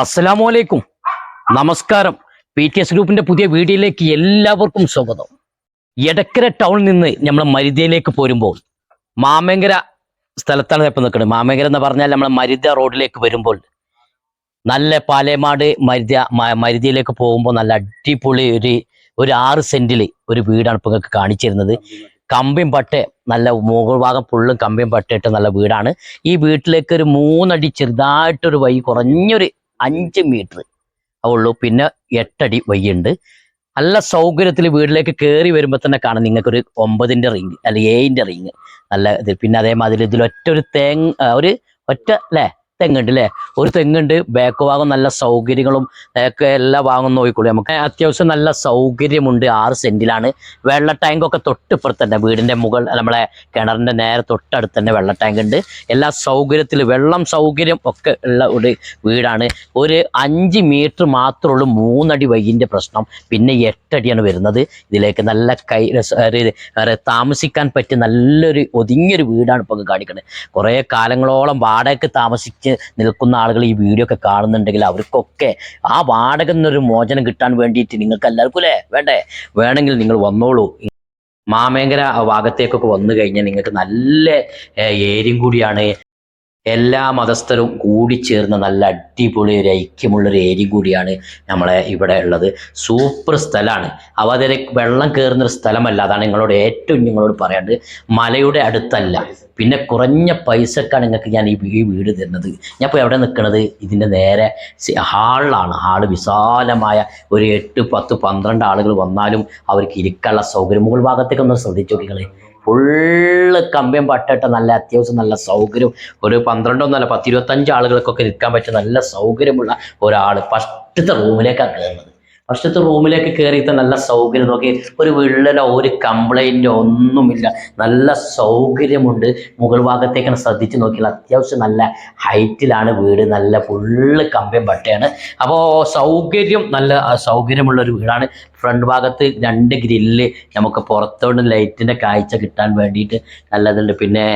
അസ്സലാമു അലൈക്കും. നമസ്കാരം. പി ടി എസ് ഗ്രൂപ്പിന്റെ പുതിയ വീഡിയോയിലേക്ക് എല്ലാവർക്കും സ്വാഗതം. എടക്കര ടൗണിൽ നിന്ന് നമ്മൾ മരുതയിലേക്ക് പോരുമ്പോൾ മാമേങ്കര സ്ഥലത്താണ് ഇപ്പം നിൽക്കുന്നത്. മാമേങ്കര എന്ന് പറഞ്ഞാൽ നമ്മൾ മരുത റോഡിലേക്ക് വരുമ്പോൾ നല്ല പാലേമാട് മരുത മരുതയിലേക്ക് പോകുമ്പോൾ നല്ല അടിപൊളി ഒരു ഒരു ആറ് സെന്റിൽ ഒരു വീടാണ് ഇപ്പം നിങ്ങൾക്ക് കാണിച്ചിരുന്നത്. കമ്പിയും പട്ട നല്ല മുകൾ ഭാഗം ഫുള്ളും കമ്പിയും പട്ടയിട്ട് നല്ല വീടാണ്. ഈ വീട്ടിലേക്ക് ഒരു മൂന്നടി ചെറുതായിട്ടൊരു വഴി കുറഞ്ഞൊരു അഞ്ച് മീറ്റർ ഉള്ളൂ പിന്നെ എട്ടടി വയ്യുണ്ട്. നല്ല സൗകര്യത്തിൽ വീട്ടിലേക്ക് കയറി വരുമ്പോൾ തന്നെ കാണാം നിങ്ങൾക്കൊരു ഒമ്പതിന്റെ റിങ് അല്ലെ ഏഴിന്റെ റിങ് നല്ല ഇത്. പിന്നെ അതേമാതിരി ഇതിൽ ഒറ്റ ഒരു തേങ്ങ ഒരു ഒറ്റ അല്ലേ? തെങ്ങുണ്ട് അല്ലേ ഒരു തെങ്ങുണ്ട് ബാക്ക് ഭാഗം നല്ല സൗകര്യങ്ങളും ഒക്കെ എല്ലാ ഭാഗം നോക്കിക്കോളൂ നമുക്ക് അത്യാവശ്യം നല്ല സൗകര്യമുണ്ട് ആറ് സെന്റിലാണ്. വെള്ള ടാങ്കൊക്കെ തൊട്ടിപ്പുറത്ത് തന്നെ വീടിന്റെ മുകൾ നമ്മളെ കിണറിന്റെ നേരെ തൊട്ടടുത്ത് തന്നെ വെള്ള ടാങ്ക് ഉണ്ട്. എല്ലാ സൗകര്യത്തിൽ വെള്ളം സൗകര്യം ഒക്കെ ഉള്ള ഒരു വീടാണ്. ഒരു അഞ്ച് മീറ്റർ മാത്രമേ ഉള്ളൂ മൂന്നടി വൈകിന്റെ പ്രശ്നം. പിന്നെ എട്ടടിയാണ് വരുന്നത്. ഇതിലേക്ക് നല്ല കൈ താമസിക്കാൻ പറ്റിയ നല്ലൊരു ഒതുങ്ങിയൊരു വീടാണ് ഇപ്പോൾ കാണിക്കുന്നത് കുറേ കാലങ്ങളോളം വാടകയ്ക്ക് താമസിച്ച് നിൽക്കുന്ന ആളുകൾ ഈ വീഡിയോ ഒക്കെ കാണുന്നുണ്ടെങ്കിൽ അവർക്കൊക്കെ ആ വാടക എന്നൊരു മോചനം കിട്ടാൻ വേണ്ടിയിട്ട് നിങ്ങൾക്ക് എല്ലാവർക്കും അല്ലേ? വേണ്ടേ? വേണമെങ്കിൽ നിങ്ങൾ വന്നോളൂ. മാമേങ്കര ഭാഗത്തേക്കൊക്കെ വന്നു കഴിഞ്ഞാൽ നിങ്ങൾക്ക് നല്ല ഏരിയും കൂടിയാണ്. എല്ലാ മതസ്ഥരും കൂടിച്ചേർന്ന നല്ല അടിപൊളി ഒരു ഐക്യമുള്ള ഒരു ഏരിയ കൂടിയാണ് നമ്മളെ ഇവിടെ ഉള്ളത്. സൂപ്പർ സ്ഥലമാണ്. അവതരെ വെള്ളം കയറുന്ന ഒരു സ്ഥലമല്ല. അതാണ് നിങ്ങളോട് ഏറ്റവും നിങ്ങളോട് പറയാണ്ട് മലയുടെ അടുത്തല്ല. പിന്നെ കുറഞ്ഞ പൈസക്കാണ് നിങ്ങൾക്ക് ഞാൻ ഈ വീട് തരുന്നത്. ഞാൻ ഇപ്പോൾ എവിടെ നിൽക്കുന്നത് ഇതിന്റെ നേരെ ഹാളിലാണ്. ഹാൾ വിശാലമായ ഒരു എട്ട് പത്ത് പന്ത്രണ്ട് ആളുകൾ വന്നാലും അവർക്ക് ഇരിക്കാനുള്ള സൗകര്യം. മുകൾ ഭാഗത്തേക്കൊന്ന് ശ്രദ്ധിച്ചു നോക്കിക്കളെ ഫുള്ള് കമ്പിയും പട്ടിട്ട നല്ല അത്യാവശ്യം നല്ല സൗകര്യം. ഒരു പന്ത്രണ്ടൊന്നല്ല പത്ത് ഇരുപത്തഞ്ച് ആളുകൾക്കൊക്കെ നിൽക്കാൻ പറ്റിയ നല്ല സൗകര്യമുള്ള ഒരാൾ ഫസ്റ്റത്തെ റൂമിലേക്കാണ് കയറുന്നത് ഫസ്റ്റത്തെ റൂമിലേക്ക് കയറിയിട്ട് നല്ല സൗകര്യം നോക്കി. ഒരു വിള്ളലോ ഒരു കംപ്ലൈന്റോ ഒന്നുമില്ല. നല്ല സൗകര്യമുണ്ട്. മുകൾ ഭാഗത്തേക്കാണ് ശ്രദ്ധിച്ച് നോക്കിയാൽ അത്യാവശ്യം നല്ല ഹൈറ്റിലാണ് വീട്. നല്ല ഫുള്ള് കമ്പയും പട്ടയാണ്. അപ്പോൾ സൗകര്യം നല്ല സൗകര്യമുള്ള ഒരു വീടാണ്. ഫ്രണ്ട് ഭാഗത്ത് രണ്ട് ഗ്രില്ല് നമുക്ക് പുറത്തോട്ട് ലൈറ്റിന്റെ കാഴ്ച കിട്ടാൻ വേണ്ടിയിട്ട് നല്ലതുണ്ട്. പിന്നെ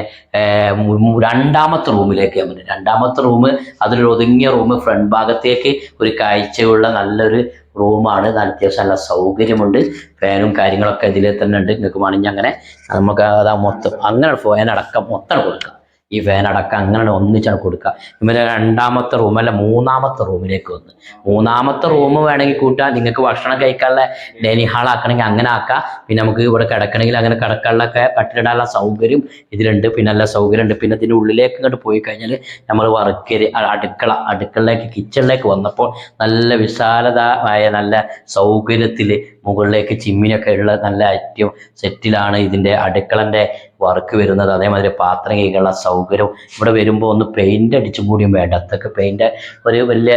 രണ്ടാമത്തെ റൂമിലേക്ക് രണ്ടാമത്തെ റൂം അതിലൊരു ഒതുങ്ങിയ റൂം ഫ്രണ്ട് ഭാഗത്തേക്ക് ഒരു കാഴ്ചയുള്ള നല്ലൊരു റൂമാണ്. നല്ല അത്യാവശ്യം നല്ല സൗകര്യമുണ്ട്. ഫാനും കാര്യങ്ങളൊക്കെ ഇതിൽ തന്നെ ഉണ്ട്. നിങ്ങൾക്ക് വേണമെങ്കിൽ അങ്ങനെ നമുക്ക് അതാ മൊത്തം അങ്ങനെ ഫാൻ അടക്കം മൊത്തം കൊടുക്കാം. ഈ ഫാൻ അടക്കം അങ്ങനെ ഒന്നിച്ചാണ് കൊടുക്കുക. ഇവരെ രണ്ടാമത്തെ റൂം അല്ല മൂന്നാമത്തെ റൂമിലേക്ക് വന്ന്. മൂന്നാമത്തെ റൂം വേണമെങ്കിൽ കൂട്ടാൻ നിങ്ങൾക്ക് ഭക്ഷണം കഴിക്കാനുള്ള ഡൈനിങ് ഹാൾ ആക്കണമെങ്കിൽ അങ്ങനെ ആക്കാം. പിന്നെ നമുക്ക് ഇവിടെ കിടക്കണമെങ്കിൽ അങ്ങനെ കിടക്കാനുള്ളൊക്കെ കട്ടിലിടാനുള്ള സൗകര്യം ഇതിലുണ്ട്. പിന്നെ നല്ല സൗകര്യം ഉണ്ട് പിന്നെ ഇതിന്റെ ഉള്ളിലേക്ക് ഇങ്ങോട്ട് പോയി കഴിഞ്ഞാൽ നമ്മൾ വർക്കര് അടുക്കള അടുക്കളയിലേക്ക് കിച്ചണിലേക്ക് വന്നപ്പോൾ നല്ല വിശാലതമായ നല്ല സൗകര്യത്തിൽ മുകളിലേക്ക് ചിമ്മിനൊക്കെ ഉള്ള നല്ല ഏറ്റവും സെറ്റിലാണ് ഇതിന്റെ അടുക്കളന്റെ വർക്ക് വരുന്നത്. അതേമാതിരി പാത്രം കൈകളുള്ള സൗകര്യം ഇവിടെ വരുമ്പോൾ ഒന്ന് പെയിന്റ് അടിച്ചും കൂടിയും വേണ്ട. അതൊക്കെ പെയിന്റ് ഒരു വലിയ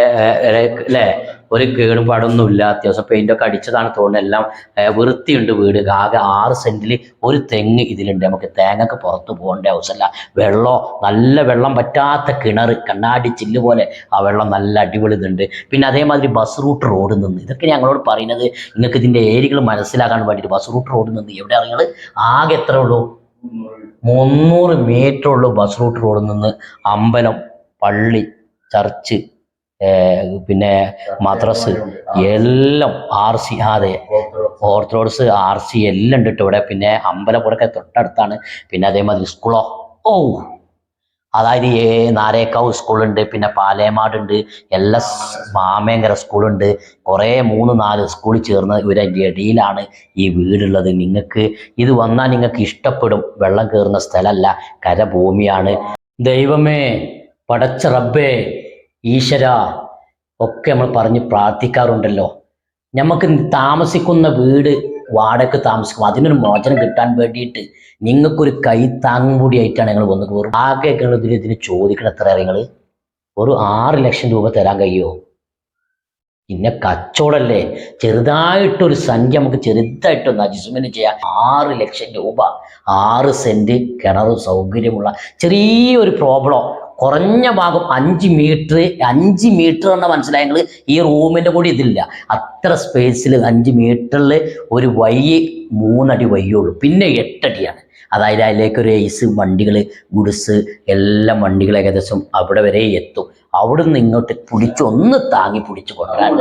അല്ലേ ഒരു കേടുപാടൊന്നും ഇല്ല അത്യാവശ്യം പെയിന്റൊക്കെ അടിച്ചതാണ്. തോന്നുന്നത് എല്ലാം വൃത്തിയുണ്ട് വീട്. ആകെ ആറ് സെന്റിൽ ഒരു തെങ്ങ് ഇതിലുണ്ട്. നമുക്ക് തേങ്ങക്ക് പുറത്ത് പോകേണ്ട ആവശ്യമില്ല. വെള്ളം നല്ല വെള്ളം പറ്റാത്ത കിണർ കണ്ണാടി ചില്ല് പോലെ ആ വെള്ളം നല്ല അടിപൊളി ഇതുണ്ട്. പിന്നെ അതേമാതിരി ബസ് റൂട്ട് റോഡ് നിന്ന്. ഇതൊക്കെ ഞങ്ങളോട് പറയുന്നത് നിങ്ങൾക്ക് ഇതിന്റെ ഏരിയകൾ മനസ്സിലാക്കാൻ വേണ്ടിയിട്ട് ബസ് റൂട്ട് റോഡ് നിന്ന്. എവിടെ അറിയുന്നത് ആകെ എത്ര ഉള്ളൂ? മുന്നൂറ് മീറ്റർ ഉള്ളൂ ബസ് റൂട്ട് റോഡിൽ നിന്ന്. അമ്പലം പള്ളി ചർച്ച് പിന്നെ മദ്രസ് എല്ലാം ആർ സി അതെ. ഓർത്തഡോക്സ് ആർ സി എല്ലാം ഉണ്ട് ഇവിടെ. പിന്നെ അമ്പലപ്പുറക്കെ തൊട്ടടുത്താണ്. പിന്നെ അതേമാതിരി സ്കൂളോ ഓ അതായത് നാരേക്കാവ് സ്കൂളുണ്ട് പിന്നെ പാലേമാടുണ്ട്. എല്ലാ മാമേങ്കര സ്കൂളുണ്ട് കുറേ മൂന്ന് നാല് സ്കൂൾ ചേർന്ന് ഇവരെ ഇടയിലാണ് ഈ വീടുള്ളത്. നിങ്ങൾക്ക് ഇത് വന്നാൽ നിങ്ങൾക്ക് ഇഷ്ടപ്പെടും. വെള്ളം കയറുന്ന സ്ഥലമല്ല. കരഭൂമിയാണ്. ദൈവമേ പടച്ച റബ്ബേ ഈശ്വര ഒക്കെ നമ്മൾ പറഞ്ഞ് പ്രാർത്ഥിക്കാറുണ്ടല്ലോ. നമുക്ക് താമസിക്കുന്ന വീട് വാടക താമസിക്കും. അതിനൊരു മോചനം കിട്ടാൻ വേണ്ടിയിട്ട് നിങ്ങൾക്കൊരു കൈ താങ്ങും കൂടിയായിട്ടാണ് ഞങ്ങൾ വന്നത്. വെറും ആകെ ഇതിന് ഇതിന് ചോദിക്കണം എത്ര നിങ്ങൾ ഒരു ആറ് ലക്ഷം രൂപ തരാൻ കഴിയുമോ പിന്നെ കച്ചവടല്ലേ? ചെറുതായിട്ടൊരു സംഖ്യ നമുക്ക് ചെറുതായിട്ടൊന്ന് അജിസ്മിന് ചെയ്യാം. ആറ് ലക്ഷം രൂപ ആറ് സെന്റ് കിണർ സൗകര്യമുള്ള ചെറിയൊരു പ്രോബ്ലം. കുറഞ്ഞ ഭാഗം അഞ്ച് മീറ്റർ അഞ്ച് മീറ്റർ എന്ന മനസ്സിലായെങ്കിൽ ഈ റൂമിന്റെ കൂടി ഇതില്ല. അത്ര സ്പേസിൽ അഞ്ച് മീറ്ററിൽ ഒരു വൈ മൂന്നടി വയ്യുള്ളൂ പിന്നെ എട്ടടിയാണ്. അതായത് അതിലേക്ക് ഒരു ഏസ് വണ്ടികൾ ഗുഡ്സ് എല്ലാ വണ്ടികൾ ഏകദേശം അവിടെ വരെ എത്തും. അവിടുന്ന് ഇങ്ങോട്ട് പിടിച്ച് ഒന്ന് താങ്ങി പിടിച്ചു കൊണ്ടുവരാൻ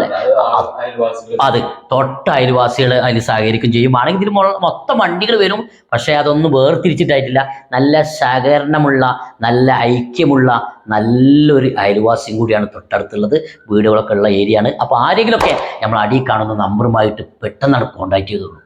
അത് തൊട്ട അയൽവാസികൾ അതിൽ സഹകരിക്കും ചെയ്യും. ആണെങ്കിൽ ഇതിൽ മൊത്തം വണ്ടികൾ വരും. പക്ഷേ അതൊന്നും വേർതിരിച്ചിട്ടായിട്ടില്ല. നല്ല സഹകരണമുള്ള നല്ല ഐക്യമുള്ള നല്ലൊരു അയൽവാസിയും കൂടിയാണ് തൊട്ടടുത്തുള്ളത്. വീടുകളൊക്കെ ഉള്ള ഏരിയയാണ്. ആണ് അപ്പോൾ ആരെങ്കിലുമൊക്കെ നമ്മൾ അടിയിൽ കാണുന്ന നമ്പറുമായിട്ട് പെട്ടെന്നാണ് കോൺടാക്ട് ചെയ്തോളൂ.